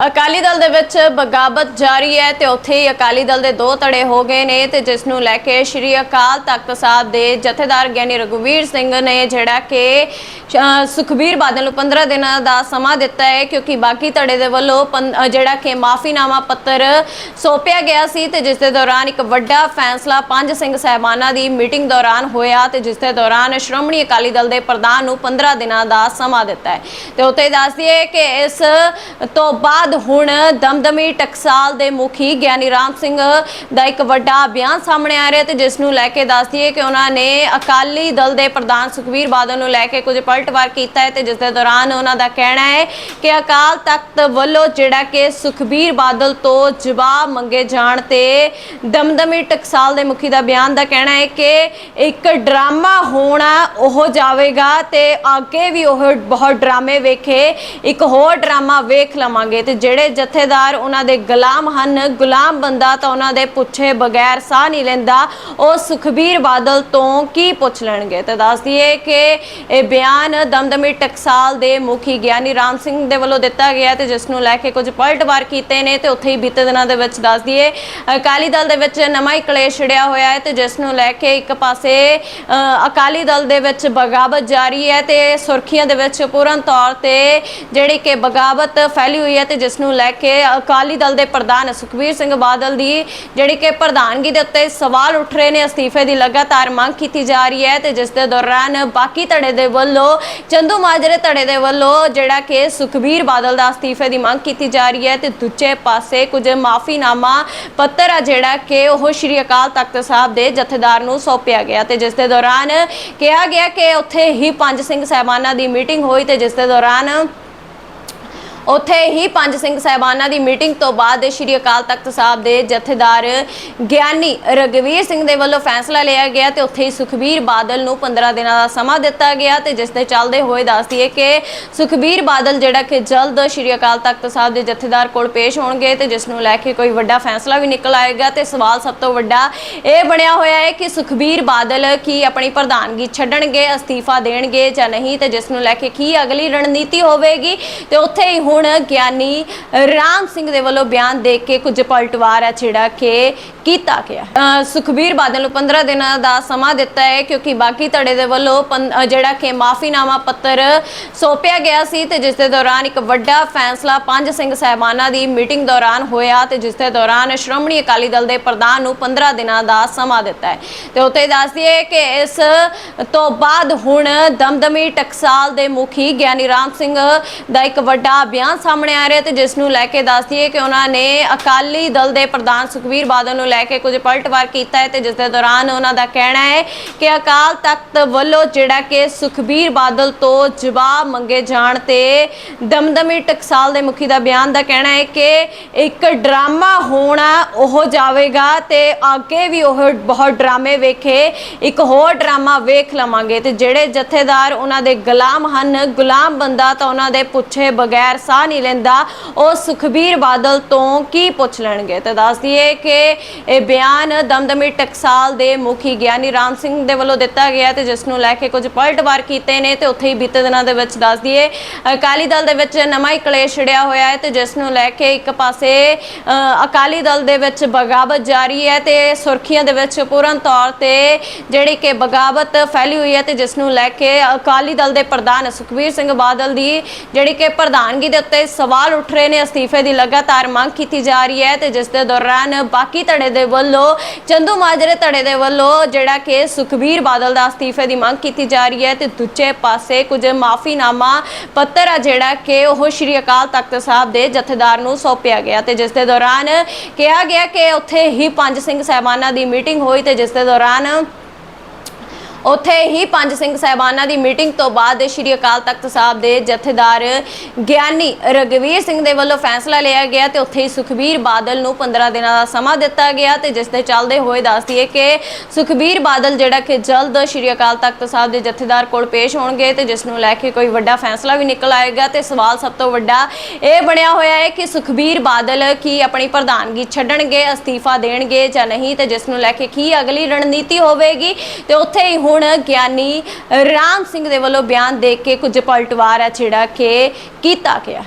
ਅਕਾਲੀ ਦਲ ਦੇ ਵਿੱਚ ਬਗਾਵਤ ਜਾਰੀ ਹੈ ਤੇ ਉੱਥੇ ਹੀ ਅਕਾਲੀ ਦਲ ਦੇ ਦੋ ਧੜੇ ਹੋ ਗਏ ਨੇ ਤੇ ਜਿਸ ਨੂੰ ਲੈ ਕੇ ਸ਼੍ਰੀ ਅਕਾਲ ਤਖਤ ਸਾਹਿਬ ਦੇ ਜਥੇਦਾਰ ਗਿਆਨੀ ਰਘੁਵੀਰ ਸਿੰਘ ਨੇ ਜਿਹੜਾ ਕਿ ਸੁਖਬੀਰ ਬਾਦਲ ਨੂੰ 15 ਦਿਨਾਂ ਦਾ ਸਮਾਂ ਦਿੱਤਾ ਹੈ ਕਿਉਂਕਿ ਬਾਕੀ ਧੜੇ ਦੇ ਵੱਲੋਂ ਪੰ- ਜਿਹੜਾ ਕਿ ਮਾਫੀਨਾਮਾ ਪੱਤਰ ਸੌਂਪਿਆ ਗਿਆ ਸੀ ਤੇ ਜਿਸ ਦੇ ਦੌਰਾਨ ਇੱਕ ਵੱਡਾ ਫੈਸਲਾ ਪੰਜ ਸਿੰਘ ਸਹਿਬਾਨਾਂ ਦੀ ਮੀਟਿੰਗ ਦੌਰਾਨ ਹੋਇਆ ਤੇ ਜਿਸ ਦੇ ਦੌਰਾਨ ਸ਼੍ਰੋਮਣੀ ਅਕਾਲੀ ਦਲ ਦੇ ਪ੍ਰਧਾਨ ਨੂੰ 15 ਦਿਨਾਂ ਦਾ ਸਮਾਂ ਦਿੱਤਾ ਹੈ। ਤੇ ਉੱਥੇ ਦੱਸ ਦਈਏ ਕਿ ਇਸ ਤੋਂ ਬਾਅਦ ਹੁਣ ਦਮਦਮੀ ਟਕਸਾਲ ਦੇ ਮੁਖੀ ਗਿਆਨੀ ਰਾਮ ਸਿੰਘ ਦਾ ਇੱਕ ਵੱਡਾ ਬਿਆਨ ਸਾਹਮਣੇ ਆ ਰਿਹਾ ਤੇ ਜਿਸ ਨੂੰ ਲੈ ਕੇ ਦੱਸ ਦਈਏ ਕਿ ਉਹਨਾਂ ਨੇ ਅਕਾਲੀ ਦਲ ਦੇ ਪ੍ਰਧਾਨ ਸੁਖਬੀਰ ਬਾਦਲ ਨੂੰ ਲੈ ਕੇ ਕੁਝ ਪਲਟਵਾਰ ਕੀਤਾ ਹੈ ਤੇ ਜਿਸ ਦੇ ਦੌਰਾਨ ਉਹਨਾਂ ਦਾ ਕਹਿਣਾ ਹੈ ਕਿ ਅਕਾਲ ਤਖਤ ਵੱਲੋਂ ਜਿਹੜਾ ਕਿ ਸੁਖਬੀਰ ਬਾਦਲ ਤੋਂ ਜਵਾਬ ਮੰਗੇ ਜਾਣ ਤੇ ਦਮਦਮੀ ਟਕਸਾਲ ਦੇ ਮੁਖੀ ਦਾ ਬਿਆਨ ਦਾ ਕਹਿਣਾ ਹੈ ਕਿ ਇੱਕ ਡਰਾਮਾ ਹੋਣਾ ਉਹ ਜਾਵੇਗਾ ਤੇ ਅੱਗੇ ਵੀ ਉਹ ਬਹੁਤ ਡਰਾਮੇ ਵੇਖੇ, ਇੱਕ ਹੋਰ ਡਰਾਮਾ ਵੇਖ ਲਵਾਂਗੇ ਤੇ ਜਿਹੜੇ ਜਥੇਦਾਰ ਉਹਨਾਂ ਦੇ ਗੁਲਾਮ ਹਨ, ਗੁਲਾਮ ਬੰਦਾ ਤਾਂ ਉਹਨਾਂ ਦੇ ਪੁੱਛੇ ਬਗੈਰ ਸਾਹ ਨਹੀਂ ਲੈਂਦਾ। ਉਹ ਸੁਖਬੀਰ ਬਾਦਲ ਤੋਂ ਕੀ ਪੁੱਛ ਲੈਣਗੇ? ਤੇ ਦੱਸ ਦਈਏ ਕਿ ਇਹ ਬਿਆਨ ਦਮਦਮੀ ਟਕਸਾਲ ਦੇ ਮੁਖੀ ਗਿਆਨੀ ਰਾਮ ਸਿੰਘ ਦੇ ਵੱਲੋਂ ਦਿੱਤਾ ਗਿਆ ਤੇ ਜਿਸ ਨੂੰ ਲੈ ਕੇ ਕੁਝ ਪਲਟਵਾਰ ਕੀਤੇ ਨੇ ਤੇ ਉੱਥੇ ਹੀ ਬੀਤੇ ਦਿਨਾਂ ਦੇ ਵਿੱਚ ਦੱਸ ਦਈਏ, ਅਕਾਲੀ ਦਲ ਦੇ ਵਿੱਚ ਨਵਾਂ ਹੀ ਕਲੇਸ਼ ਛਿੜਿਆ ਹੋਇਆ ਹੈ ਤੇ ਜਿਸ ਨੂੰ ਲੈ ਕੇ ਇੱਕ ਪਾਸੇ ਅਕਾਲੀ ਦਲ ਦੇ ਵਿੱਚ ਬਗਾਵਤ ਜਾਰੀ ਹੈ ਤੇ ਸੁਰਖੀਆਂ ਦੇ ਵਿੱਚ ਪੂਰਨ ਤੌਰ ਤੇ ਜਿਹੜੀ ਕਿ ਬਗਾਵਤ ਫੈਲੀ ਹੋਈ ਹੈ ਤੇ ਜਿਸ ਨੂੰ ਲੈ ਕੇ ਅਕਾਲੀ ਦਲ ਦੇ ਪ੍ਰਧਾਨ ਸੁਖਬੀਰ ਸਿੰਘ ਬਾਦਲ ਦੀ ਜਿਹੜੀ ਕਿ ਪ੍ਰਧਾਨਗੀ ਦੇ ਉੱਤੇ ਸਵਾਲ ਉੱਠ ਰਹੇ ਨੇ, ਅਸਤੀਫੇ ਦੀ ਲਗਾਤਾਰ ਮੰਗ ਕੀਤੀ ਜਾ ਰਹੀ ਹੈ ਤੇ ਜਿਸ ਦੇ ਦੌਰਾਨ ਬਾਕੀ ਧੜੇ ਦੇ ਵੱਲੋਂ, ਚੰਦੂ ਮਾਜਰੇ ਧੜੇ ਦੇ ਵੱਲੋਂ ਜਿਹੜਾ ਕਿ ਸੁਖਬੀਰ ਬਾਦਲ ਦਾ ਅਸਤੀਫੇ ਦੀ ਮੰਗ ਕੀਤੀ ਜਾ ਰਹੀ ਹੈ ਤੇ ਦੂਜੇ ਪਾਸੇ ਕੁਝ ਮਾਫੀਨਾਮਾ ਪੱਤਰ ਆ ਜਿਹੜਾ ਕਿ ਉਹ ਸ਼੍ਰੀ ਅਕਾਲ ਤਖਤ ਸਾਹਿਬ ਦੇ ਜਥੇਦਾਰ ਨੂੰ ਸੌਂਪਿਆ ਗਿਆ ਤੇ ਜਿਸ ਦੇ ਦੌਰਾਨ ਕਿਹਾ ਗਿਆ ਕਿ ਉੱਥੇ ਹੀ ਪੰਜ ਸਿੰਘ ਸਹਿਬਾਨਾਂ ਦੀ ਮੀਟਿੰਗ ਹੋਈ ਤੇ ਜਿਸ ਦੇ ਦੌਰਾਨ ਉੱਥੇ ਹੀ ਪੰਜ ਸਿੰਘ ਸਹਿਬਾਨਾਂ ਦੀ ਮੀਟਿੰਗ ਤੋਂ ਬਾਅਦ ਸ਼੍ਰੀ ਅਕਾਲ ਤਖਤ ਸਾਹਿਬ ਦੇ ਜਥੇਦਾਰ ਗਿਆਨੀ ਰਗਵੀਰ ਸਿੰਘ ਦੇ ਵੱਲੋਂ ਫੈਸਲਾ ਲਿਆ ਗਿਆ ਤੇ ਉੱਥੇ ਹੀ ਸੁਖਬੀਰ ਬਾਦਲ ਨੂੰ 15 ਦਿਨਾਂ ਦਾ ਸਮਾਂ ਦਿੱਤਾ ਗਿਆ ਤੇ ਜਿਸ ਦੇ ਚੱਲਦੇ ਹੋਏ ਦੱਸ ਦਈਏ ਕਿ ਸੁਖਬੀਰ ਬਾਦਲ ਜਿਹੜਾ ਕਿ ਜਲਦ ਸ਼੍ਰੀ ਅਕਾਲ ਤਖਤ ਸਾਹਿਬ ਦੇ ਜਥੇਦਾਰ ਕੋਲ ਪੇਸ਼ ਹੋਣਗੇ ਤੇ ਜਿਸ ਨੂੰ ਲੈ ਕੇ ਕੋਈ ਵੱਡਾ ਫੈਸਲਾ ਵੀ ਨਿਕਲ ਆਏਗਾ ਤੇ ਸਵਾਲ ਸਭ ਤੋਂ ਵੱਡਾ ਇਹ ਬਣਿਆ ਹੋਇਆ ਹੈ ਕਿ ਸੁਖਬੀਰ ਬਾਦਲ ਕੀ ਆਪਣੀ ਪ੍ਰਧਾਨਗੀ ਛੱਡਣਗੇ, ਅਸਤੀਫਾ ਦੇਣਗੇ ਜਾਂ ਨਹੀਂ ਤੇ ਜਿਸ ਨੂੰ ਲੈ ਕੇ ਕੀ ਅਗਲੀ ਰਣਨੀਤੀ ਹੋਵੇਗੀ ਤੇ ਉੱਥੇ ਹੀ ਹੁਣ ਗਿਆਨੀ ਰਾਮ ਸਿੰਘ ਦੇ ਵੱਲੋਂ ਬਿਆਨ ਦੇ ਕੇ ਕੁਝ ਪਲਟਵਾਰ ਹੈ ਜਿਹੜਾ ਕਿ ਕੀਤਾ ਗਿਆ। ਸੁਖਬੀਰ ਬਾਦਲ ਨੂੰ 15 ਦਿਨਾਂ ਦਾ ਸਮਾਂ ਦਿੱਤਾ ਹੈ ਕਿਉਂਕਿ ਬਾਕੀ ਧੜੇ ਦੇ ਵੱਲੋਂ ਜਿਹੜਾ ਕਿ ਮਾਫੀਨਾਮਾ ਪੱਤਰ ਸੌਂਪਿਆ ਗਿਆ ਸੀ ਤੇ ਜਿਸ ਦੇ ਦੌਰਾਨ ਇੱਕ ਵੱਡਾ ਫੈਸਲਾ ਪੰਜ ਸਿੰਘ ਸਹਿਬਾਨਾਂ ਦੀ ਮੀਟਿੰਗ ਦੌਰਾਨ ਹੋਇਆ ਤੇ ਜਿਸ ਦੇ ਦੌਰਾਨ ਸ਼੍ਰੋਮਣੀ ਅਕਾਲੀ ਦਲ ਦੇ ਪ੍ਰਧਾਨ ਨੂੰ 15 ਦਿਨਾਂ ਦਾ ਸਮਾਂ ਦਿੱਤਾ ਹੈ। ਤੇ ਉੱਥੇ ਦੱਸ ਦਈਏ ਕਿ ਇਸ ਤੋਂ ਬਾਅਦ ਹੁਣ ਦਮਦਮੀ ਟਕਸਾਲ ਦੇ ਮੁਖੀ ਗਿਆਨੀ ਰਾਮ ਸਿੰਘ ਦਾ ਇੱਕ ਵੱਡਾ ਬਿਆਨ ਸਾਹਮਣੇ ਆ ਰਿਹਾ ਤੇ ਜਿਸ ਨੂੰ ਲੈ ਕੇ ਦੱਸ ਦਈਏ ਕਿ ਉਹਨਾਂ ਨੇ ਅਕਾਲੀ ਦਲ ਦੇ ਪ੍ਰਧਾਨ ਸੁਖਬੀਰ ਬਾਦਲ ਨੂੰ ਲੈ ਕੇ ਕੁਝ ਪਲਟਵਾਰ ਕੀਤਾ ਹੈ ਤੇ ਜਿਸ ਦੇ ਦੌਰਾਨ ਉਹਨਾਂ ਦਾ ਕਹਿਣਾ ਹੈ ਕਿ ਅਕਾਲ ਤਖਤ ਵੱਲੋਂ ਜਿਹੜਾ ਕਿ ਸੁਖਬੀਰ ਬਾਦਲ ਤੋਂ ਜਵਾਬ ਮੰਗੇ ਜਾਣ ਤੇ ਦਮਦਮੀ ਟਕਸਾਲ ਦੇ ਮੁਖੀ ਦਾ ਬਿਆਨ ਦਾ ਕਹਿਣਾ ਹੈ ਕਿ ਇੱਕ ਡਰਾਮਾ ਹੋਣਾ ਉਹ ਜਾਵੇਗਾ ਤੇ ਅੱਗੇ ਵੀ ਉਹ ਬਹੁਤ ਡਰਾਮੇ ਵੇਖੇ, ਇੱਕ ਹੋਰ ਡਰਾਮਾ ਵੇਖ ਲਵਾਂਗੇ ਤੇ ਜਿਹੜੇ ਜਥੇਦਾਰ ਉਹਨਾਂ ਦੇ ਗੁਲਾਮ ਹਨ, ਗੁਲਾਮ ਬੰਦਾ ਤਾਂ ਉਹਨਾਂ ਦੇ ਪੁੱਛੇ ਬਗੈਰ ਸਾਹ ਨਹੀਂ ਲੈਂਦਾ। ਉਹ ਸੁਖਬੀਰ ਬਾਦਲ ਤੋਂ ਕੀ ਪੁੱਛ ਲੈਣਗੇ? ਤੇ ਦੱਸ ਦਈਏ ਕਿ ਇਹ ਬਿਆਨ ਦਮਦਮੀ ਟਕਸਾਲ ਦੇ ਮੁਖੀ ਗਿਆਨੀ ਰਾਮ ਸਿੰਘ ਦੇ ਵੱਲੋਂ ਦਿੱਤਾ ਗਿਆ ਤੇ ਜਿਸ ਨੂੰ ਲੈ ਕੇ ਕੁਝ ਪਲਟਵਾਰ ਕੀਤੇ ਨੇ ਤੇ ਉੱਥੇ ਹੀ ਬੀਤੇ ਦਿਨਾਂ ਦੇ ਵਿੱਚ ਦੱਸ ਦਈਏ, ਅਕਾਲੀ ਦਲ ਦੇ ਵਿੱਚ ਨਵਾਂ ਹੀ ਕਲੇਸ਼ ਛਿੜਿਆ ਹੋਇਆ ਹੈ ਤੇ ਜਿਸ ਨੂੰ ਲੈ ਕੇ ਇੱਕ ਪਾਸੇ ਅਕਾਲੀ ਦਲ ਦੇ ਵਿੱਚ ਬਗਾਵਤ ਜਾਰੀ ਹੈ ਤੇ ਸੁਰਖੀਆਂ ਦੇ ਵਿੱਚ ਪੂਰਨ ਤੌਰ ਤੇ ਜਿਹੜੀ ਕਿ ਬਗਾਵਤ ਫੈਲੀ ਹੋਈ ਹੈ ਤੇ ਜਿਸ ਨੂੰ ਲੈ ਕੇ ਅਕਾਲੀ ਦਲ ਦੇ ਪ੍ਰਧਾਨ ਸੁਖਬੀਰ ਸਿੰਘ ਬਾਦਲ ਦੀ ਜਿਹੜੀ ਕਿ ਪ੍ਰਧਾਨਗੀ ਦੇ ਉੱਤੇ ਸਵਾਲ ਉੱਠ ਰਹੇ ਨੇ ਅਸਤੀਫੇ ਦੀ ਲਗਾਤਾਰ ਮੰਗ ਕੀਤੀ ਜਾ ਰਹੀ ਹੈ ਤੇ ਜਿਸ ਦੇ ਦੌਰਾਨ ਬਾਕੀ ਧੜੇ ਦੇ ਵੱਲੋਂ, ਚੰਦੂ ਮਾਜਰੇ ਧੜੇ ਦੇ ਵੱਲੋਂ ਜਿਹੜਾ ਕਿ ਸੁਖਬੀਰ ਬਾਦਲ ਦਾ ਅਸਤੀਫੇ ਦੀ ਮੰਗ ਕੀਤੀ ਜਾ ਰਹੀ ਹੈ ਤੇ ਦੂਜੇ ਪਾਸੇ ਕੁਝ ਮਾਫੀਨਾਮਾ ਪੱਤਰ ਆ ਜਿਹੜਾ ਕਿ ਉਹ ਸ਼੍ਰੀ ਅਕਾਲ ਤਖਤ ਸਾਹਿਬ ਦੇ ਜਥੇਦਾਰ ਨੂੰ ਸੌਂਪਿਆ ਗਿਆ ਤੇ ਜਿਸ ਦੇ ਦੌਰਾਨ ਕਿਹਾ ਗਿਆ ਕਿ ਉੱਥੇ ਹੀ ਪੰਜ ਸਿੰਘ ਸਹਿਬਾਨਾਂ ਦੀ ਮੀਟਿੰਗ ਹੋਈ ਤੇ ਜਿਸ ਦੇ ਦੌਰਾਨ ਉੱਥੇ ਹੀ ਪੰਜ ਸਿੰਘ ਸਹਿਬਾਨਾਂ ਦੀ ਮੀਟਿੰਗ ਤੋਂ ਬਾਅਦ ਸ਼੍ਰੀ ਅਕਾਲ ਤਖਤ ਸਾਹਿਬ ਦੇ ਜਥੇਦਾਰ ਗਿਆਨੀ ਰਗਵੀਰ ਸਿੰਘ ਦੇ ਵੱਲੋਂ ਫੈਸਲਾ ਲਿਆ ਗਿਆ ਤੇ ਉੱਥੇ ਹੀ ਸੁਖਬੀਰ ਬਾਦਲ ਨੂੰ 15 ਦਿਨਾਂ ਦਾ ਸਮਾਂ ਦਿੱਤਾ ਗਿਆ ਤੇ ਜਿਸ ਦੇ ਚੱਲਦੇ ਹੋਏ ਦੱਸ ਦਈਏ ਕਿ ਸੁਖਬੀਰ ਬਾਦਲ ਜਿਹੜਾ ਕਿ ਜਲਦ ਸ਼੍ਰੀ ਅਕਾਲ ਤਖਤ ਸਾਹਿਬ ਦੇ ਜਥੇਦਾਰ ਕੋਲ ਪੇਸ਼ ਹੋਣਗੇ ਤੇ ਜਿਸ ਨੂੰ ਲੈ ਕੇ ਕੋਈ ਵੱਡਾ ਫੈਸਲਾ ਵੀ ਨਿਕਲ ਆਏਗਾ ਤੇ ਸਵਾਲ ਸਭ ਤੋਂ ਵੱਡਾ ਇਹ ਬਣਿਆ ਹੋਇਆ ਹੈ ਕਿ ਸੁਖਬੀਰ ਬਾਦਲ ਕੀ ਆਪਣੀ ਪ੍ਰਧਾਨਗੀ ਛੱਡਣਗੇ, ਅਸਤੀਫਾ ਦੇਣਗੇ ਜਾਂ ਨਹੀਂ ਤੇ ਜਿਸ ਨੂੰ ਲੈ ਕੇ ਕੀ ਅਗਲੀ ਰਣਨੀਤੀ ਹੋਵੇਗੀ ਤੇ ਉੱਥੇ ਹੀ ਹੁਣ ਗਿਆਨੀ ਰਾਮ ਸਿੰਘ ਦੇ ਵੱਲੋਂ ਬਿਆਨ ਦੇ ਕੇ ਕੁਝ ਪਲਟਵਾਰ ਹੈ ਜਿਹੜਾ ਕਿ ਕੀਤਾ ਗਿਆ